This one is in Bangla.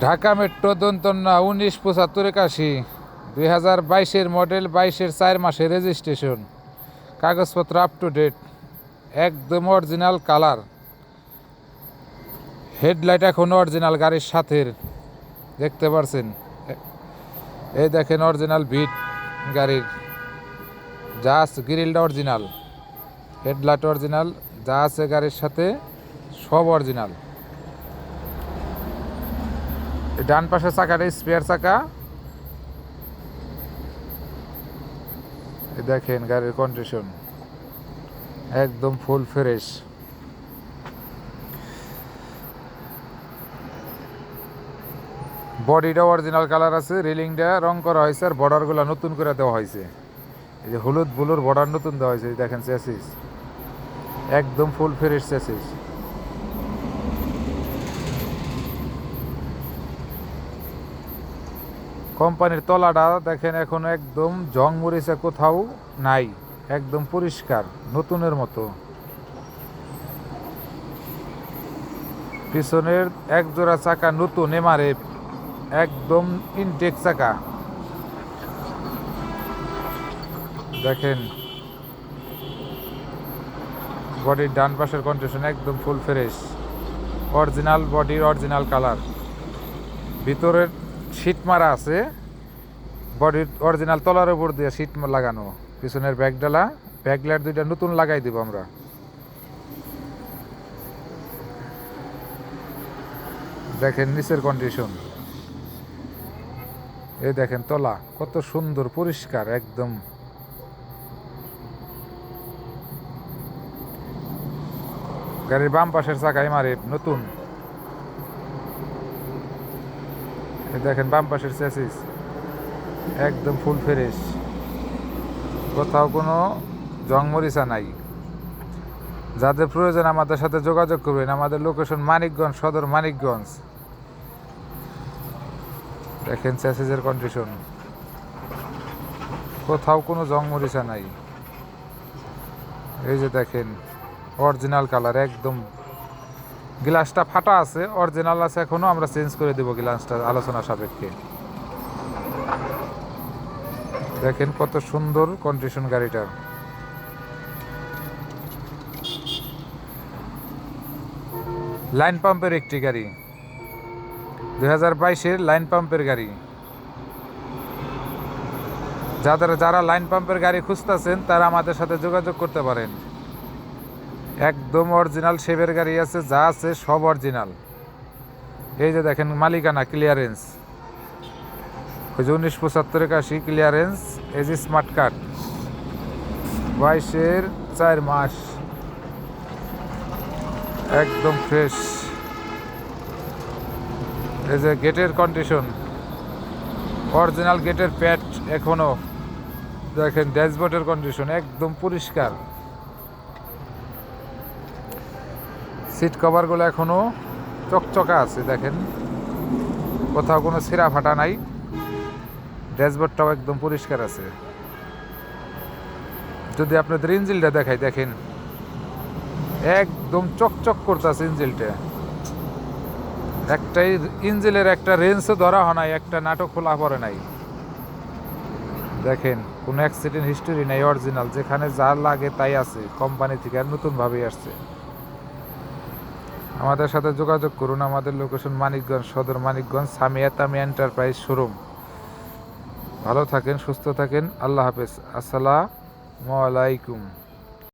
ঢাকা মেট্রো দন্তন্না উনিশ পঁচাত্তর একাশি, দুই হাজার বাইশের মডেল বাইশের চার মাসের রেজিস্ট্রেশন কাগজপত্র আপ টু ডেট একদম অরিজিনাল কালার হেডলাইট এখন অরিজিনাল গাড়ির সাথে দেখতে পারছেন? এই দেখেন অরিজিনাল বিট গাড়ির। আছে গ্রিলটা অরিজিনাল হেডলাইট অরিজিনাল যা আছে গাড়ির সাথে, সব অরিজিনাল ডান পাশের চাকাটা, স্পেয়ার চাকা। দেখেন গাড়ির কন্ডিশন একদম ফুল ফ্রেশ বডিটা অরিজিনাল কালার আছে, রেলিংটা রং করা হয়েছে আর বর্ডারগুলো নতুন করে দেওয়া হয়েছে। এই যে হলুদ বুলুর বর্ডার নতুন দেওয়া হয়েছে দেখেন চ্যাসিস একদম ফুল ফ্রেশ চ্যাসিস কোম্পানির তলাটা দেখেন এখন একদম জং মরিচা কোথাও নাই, একদম পরিষ্কার, নতুনের মতো। পিছনের এক জোড়া চাকা নতুন এমারে একদম ইনটেক চাকা। দেখেন, বডির ডান পাশের কন্ডিশন একদম ফুল ফ্রেশ অরিজিনাল বডির অরিজিনাল কালার ভিতরের শীট মারা আছে। বডির অরিজিনাল তলার উপর দিয়ে শীট লাগানো। পিছনের ব্যাগ ডালা ব্যাক লাইট দুইটা নতুন লাগাই দিব আমরা। দেখেন নিচের কন্ডিশন এই দেখেন তলা, কত সুন্দর, পরিষ্কার, একদম। গাড়ির বাম পাশের চাকাই মারে, নতুন এই দেখেন, বাম পাশের চ্যাসিস একদম ফুল ফ্রেশ কোথাও কোনো জংমরিচা নাই। যাদের প্রয়োজন আমাদের সাথে যোগাযোগ করবেন, আমাদের লোকেশন মানিকগঞ্জ, সদর মানিকগঞ্জ। দেখেন চ্যাসিসের কন্ডিশন কোথাও কোনো জংমরিচা নাই। এই যে দেখেন অরিজিনাল কালার একদম গ্লাসটা ফাটা আছে অরিজিনাল আছে, এখনও আমরা চেঞ্জ করে দেবো গ্লাসটা আলোচনা সাপেক্ষে। দেখেন কত সুন্দর কন্ডিশন গাড়িটার। লাইন পাম্পের একটি গাড়ি। দুই হাজার বাইশের লাইন পাম্পের গাড়ি। যাদের যারা লাইন পাম্পের গাড়ি খুঁজতেছেন, তারা আমাদের সাথে যোগাযোগ করতে পারেন। একদম অরিজিনাল শেপের গাড়ি আছে, যা আছে সব অরিজিনাল এই যে দেখেন, মালিকানা ক্লিয়ারেন্স ওই যে উনিশ পঁচাত্তর একাশি ক্লিয়ারেন্স এই যে স্মার্ট কার্ড বাইশের চার মাস। একদম ফ্রেশ এই যে গেটের কন্ডিশন অরিজিনাল গেটের প্যাট এখনও দেখেন ড্যাশবোর্ডের কন্ডিশন একদম পরিষ্কার। সিট কভারগুলো এখনও চকচকা আছে, দেখেন। কোথাও কোনো ছিঁড়া ফাটা নাই। ড্যাশবোর্ডটাও একদম পরিষ্কার আছে। যদি আপনাদের ইঞ্জিলটা দেখাই, দেখেন। একদম চকচক করতেছে ইঞ্জিলটা। একটাই ইঞ্জিলের একটা রেঞ্জও ধরা হয় নাই, একটা নাটক খোলা পড়ে নাই। দেখেন, কোনো অ্যাক্সিডেন্ট হিস্টোরি নাই অরিজিনাল যেখানে যা লাগে তাই আছে কোম্পানি থেকে আর নতুনভাবেই আসছে। আমাদের সাথে যোগাযোগ করুন। আমাদের location Manikganj, Sadar Manikganj, Samia Tami enterprise showroom ভালো থাকেন, সুস্থ থাকেন। আল্লাহ হাফেজ। আসসালামু আলাইকুম।